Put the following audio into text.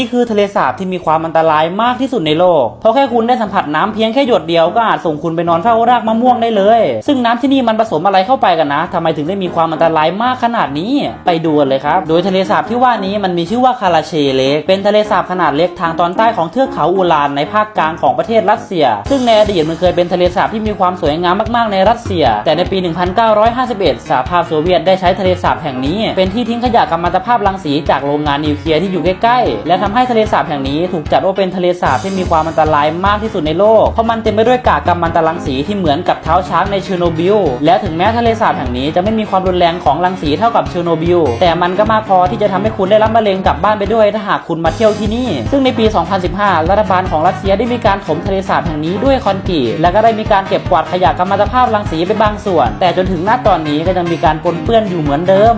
นี่คือทะเลสาบที่มีความอันตรายมากที่สุดในโลก เพราะแค่คุณได้สัมผัสน้ำเพียงแค่หยดเดียวก็อาจส่งคุณไปนอนเฝ้ารากมะม่วงได้เลย ซึ่งน้ำที่นี่มันผสมอะไรเข้าไปกันนะทำไมถึงได้มีความอันตรายมากขนาดนี้ ไปดูกันเลยครับ โดยทะเลสาบที่ว่านี้มันมีชื่อว่าคาราเชเลกเป็นทะเลสาบขนาดเล็กทางตอนใต้ของเทือกเขาอูรานในภาคกลางของประเทศรัสเซีย ซึ่งในอดีตมันเคยเป็นทะเลสาบที่มีความสวยงามมากๆในรัสเซีย แต่ในปี 1951 สหภาพโซเวียตได้ใช้ทะเลสาบแห่งนี้ เป็นที่ทิ้งขยะกัมมันตภาพรังสีจากโรงงานนิวเคลียร์ที่อยู่ใกล้ๆและทำให้ทะเลสาบแห่งนี้ถูกจัดว่าเป็นทะเลสาบที่มีความอันตรายมากที่สุดในโลก เพราะมันเต็มไปด้วยกากกัมมันตรังสีที่เหมือนกับเท้าช้างในเชอร์โนบิล และถึงแม้ทะเลสาบแห่งนี้จะไม่มีความรุนแรงของรังสีเท่ากับเชอร์โนบิล แต่มันก็มากพอที่จะทำให้คุณได้รับมะเร็งกลับบ้านไปด้วยถ้าหากคุณมาเที่ยวที่นี่ ซึ่งในปี 2015 รัฐบาลของรัสเซียได้มีการถมทะเลสาบแห่งนี้ด้วยคอนกรีต และก็ได้มีการเก็บกวาดขยะกัมมันตภาพรังสีไปบางส่วน แต่จนถึงณตอนนี้ก็ยังมีการปนเปื้อนอยู่เหมือนเดิม